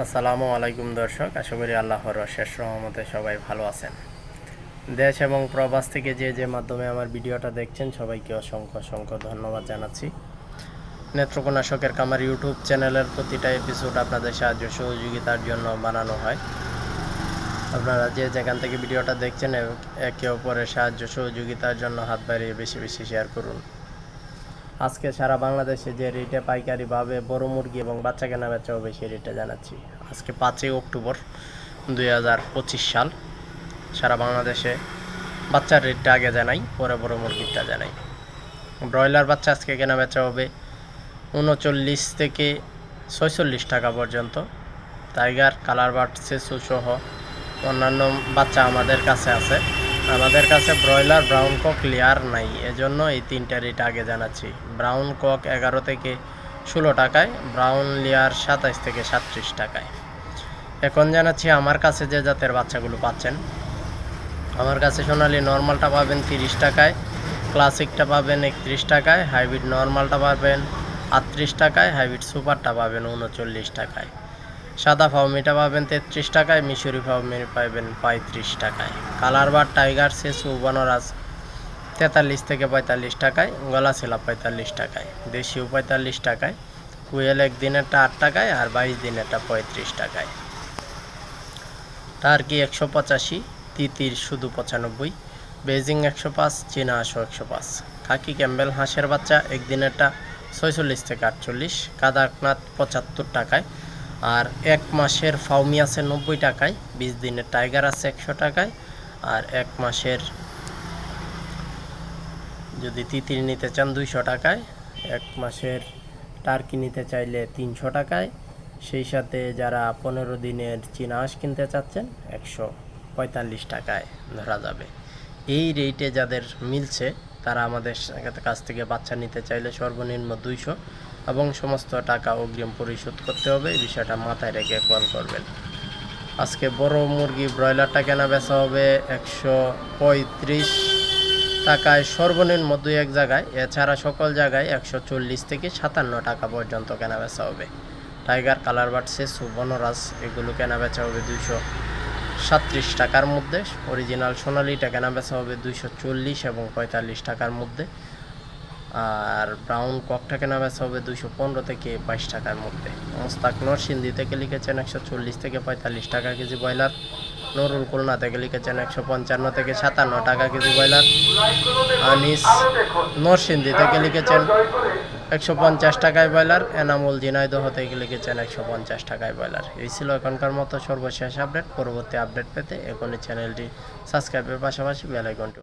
আসসালামু আলাইকুম দর্শক, আশা করি আল্লাহর শেষ রহমতে সবাই ভালো আছেন। দেশ এবং প্রবাস থেকে যে যে মাধ্যমে আমার ভিডিওটা দেখছেন, সবাইকে অসংখ্য অসংখ্য ধন্যবাদ জানাচ্ছি। নেত্রকোনা শখের কামার ইউটিউব চ্যানেলের প্রতিটা এপিসোড আপনাদের সাহায্য সহযোগিতার জন্য বানানো হয়। আপনারা যে যেখান থেকে ভিডিওটা দেখছেন, একে অপরের সাহায্য সহযোগিতার জন্য হাত বাড়িয়ে বেশি বেশি শেয়ার করুন। আজকে সারা বাংলাদেশে যে রেটে পাইকারিভাবে বড় মুরগি এবং বাচ্চা কেনা বেচা হবে, সেই রেটে জানাচ্ছি। আজকে পাঁচই অক্টোবর দুই হাজার পঁচিশ সাল। সারা বাংলাদেশে বাচ্চার রেটটা আগে জানাই, পরে বড় মুরগিরটা জানাই। ব্রয়লার বাচ্চা আজকে কেনা বেচা হবে উনচল্লিশ থেকে ছয়চল্লিশ টাকা পর্যন্ত। টাইগার, কালার বার্ড, সেসু সহ অন্যান্য বাচ্চা আমাদের কাছে আছে। আমাদের কাছে ব্রয়লার ব্রাউন কক লেয়ার নাই, এজন্য এই তিনটা রেট আগে জানাচ্ছি। ব্রাউন কক এগারো থেকে ষোলো টাকায়, ব্রাউন লেয়ার সাতাইশ থেকে সাতত্রিশ টাকায়। এখন জানাচ্ছি আমার কাছে যে জাতের বাচ্চাগুলো পাচ্ছেন। আমার কাছে সোনালি নর্মালটা পাবেন তিরিশ টাকায়, ক্লাসিকটা পাবেন একত্রিশ টাকায়, হাইব্রিড নর্মালটা পাবেন আটত্রিশ টাকায়, হাইব্রিড সুপারটা পাবেন উনচল্লিশ টাকায়। সাদা ফাউমিটা পাবেন তেত্রিশ টাকায়, মিশরি ফাউমি পাবেন পঁয়ত্রিশ টাকায়। কালার বার টাইগার সেসু বনরাজ তেতাল্লিশ থেকে পঁয়তাল্লিশ টাকায়, গলা ছিলা পঁয়তাল্লিশ টাকায় দেশিও পঁয়তাল্লিশ টাকায়, কুয়েল এক দিনেরটা আট টাকায় আর বাইশ দিনেরটা পঁয়ত্রিশ টাকায়। টার্কি একশো পঁচাশি, তিতির শুধু পঁচানব্বই, বেজিং একশো পাঁচ, চীনা আশো একশো পাঁচ। খাকি ক্যাম্বেল হাঁসের বাচ্চা একদিনেরটা ছয়চল্লিশ থেকে আটচল্লিশ, কাদাকনাথ পঁচাত্তর টাকায় আর এক মাসের ফাউমি আছে নব্বই টাকায়, বিশ দিনের টাইগার আছে একশো টাকায়, আর এক মাসের যদি তিতির নিতে চান দুইশো টাকায়, এক মাসের টার্কি নিতে চাইলে তিনশো টাকায়। সেই সাথে যারা পনেরো দিনের চীনা কিনতে চাচ্ছেন, একশো পঁয়তাল্লিশ টাকায় ধরা যাবে। এই রেটে যাদের মিলছে, তারা আমাদের কাছ থেকে বাচ্চা নিতে চাইলে সর্বনিম্ন দুইশো এবং সমস্ত টাকা অগ্রিম পরিশোধ করতে হবে। এই বিষয়টা মাথায় রেখে কল করবেন। আজকে বড় মুরগি ব্রয়লারটা কেনা বেচা হবে একশো পঁয়ত্রিশ টাকায়, সর্বনিম্ন দুই এক জায়গায়। এছাড়া সকল জায়গায় একশো চল্লিশ থেকে সাতান্ন টাকা পর্যন্ত কেনা বেচা হবে। টাইগার কালার বাট সেসু, বনরাজ এগুলো কেনা বেচা হবে দুইশো সাত্রিশ টাকার মধ্যে। অরিজিনাল সোনালিটা কেনা বেচা হবে দুইশো চল্লিশ এবং পঁয়তাল্লিশ টাকার মধ্যে। আর ব্রাউন ককটা কেনা বেচা হবে দুশো পনেরো থেকে বাইশ টাকার মধ্যে। মোস্তাক নরসিংদী থেকে লিখেছেন একশো চল্লিশ থেকে পঁয়তাল্লিশ টাকা কেজি ব্রয়লার। নুরুল খুলনা থেকে লিখেছেন একশো পঞ্চান্ন থেকে সাতান্ন টাকা কেজি ব্রয়লার। আনিস নরসিংদী থেকে লিখেছেন একশো পঞ্চাশ টাকায় ব্রয়লার। এনামুল ঝিনাইদহ থেকে লিখেছেন একশো পঞ্চাশ টাকায় ব্রয়লার। এই ছিল এখনকার মতো সর্বশেষ আপডেট। পরবর্তী আপডেট পেতে এখনই চ্যানেলটি সাবস্ক্রাইবের পাশাপাশি বেলাইকনটি